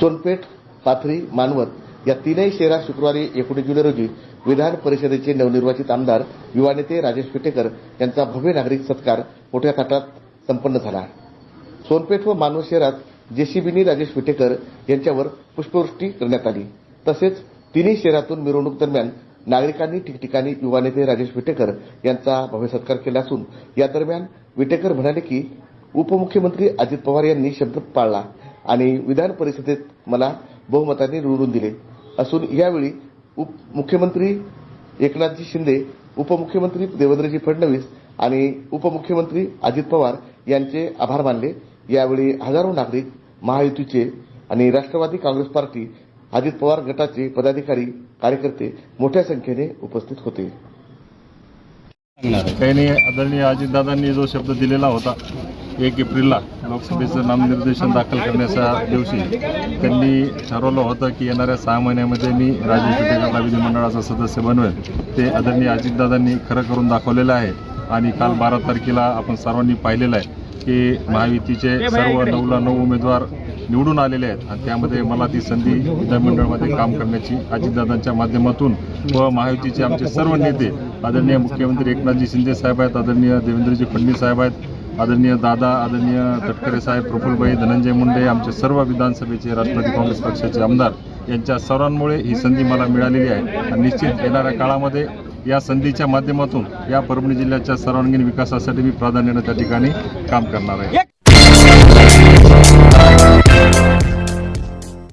सोनपेठ पाथरी मानवत या तीनही शहरात शुक्रवारी एकोणीस जुलै रोजी विधान परिषदेचे नवनिर्वाचित आमदार युवा नेते राजेश विटेकर यांचा भव्य नागरिक सत्कार मोठ्या थाटात संपन्न झाला. सोनपेठ व मानवत शहरात जेसीबीनी राजेश विटेकर यांच्यावर पुष्पवृष्टी करण्यात आली. तसेच तिन्ही शहरातून मिरवणूक दरम्यान नागरिकांनी ठिकठिकाणी युवा नेते राजेश विटेकर यांचा भव्य सत्कार केला असून या दरम्यान विटेकर म्हणाले की उपमुख्यमंत्री अजित पवार यांनी शब्द पाळला. आणि विधान परिषदेत मला बहुमताने निवडून दिले. असून यावेळी मुख्यमंत्री एकनाथजी शिंदे उपमुख्यमंत्री देवेंद्रजी फडणवीस आणि उपमुख्यमंत्री अजित पवार यांचे आभार मानले. यावेळी हजारो नागरिक महायुतीचे आणि राष्ट्रवादी काँग्रेस पार्टी अजित पवार गटाचे पदाधिकारी कार्यकर्ते मोठ्या संख्येने उपस्थित होते. काही नाही आदरणीय अजितदादांनी जो शब्द दिलेला होता एक एप्रिलला लोकसभेचं नामनिर्देशन दाखल करण्याच्या दिवशी त्यांनी ठरवलं होतं की येणाऱ्या सहा महिन्यामध्ये मी राजेश विटेकरला विधिमंडळाचा सदस्य बनवेल. ते आदरणीय अजितदादांनी खरं करून दाखवलेलं आहे आणि काल बारा तारखेला आपण सर्वांनी पाहिलेलं आहे की महायुतीचे सर्व नऊला नऊ उमेदवार निवडून आलेले आहेत आणि त्यामध्ये मला ती संधी विधानमंडळामध्ये काम करण्याची अजितदादांच्या माध्यमातून व महायुतीचे आमचे सर्व नेते आदरणीय मुख्यमंत्री एकनाथजी शिंदे साहेब आहेत आदरणीय देवेंद्रजी फडणवीस साहेब आहेत आदरणीय दादा आदरणीय तटकरे साहेब प्रफुलभाई धनंजय मुंडे आमचे सर्व विधानसभेचे राष्ट्रवादी काँग्रेस पक्षाचे आमदार यांच्या सर्वांमुळे ही संधी मला मिळालेली आहे. आणि निश्चित येणाऱ्या काळामध्ये या संधीच्या माध्यमातून या परभणी जिल्ह्याच्या सर्वांगीण विकासासाठी मी प्राधान्यानं त्या ठिकाणी काम करणार आहे.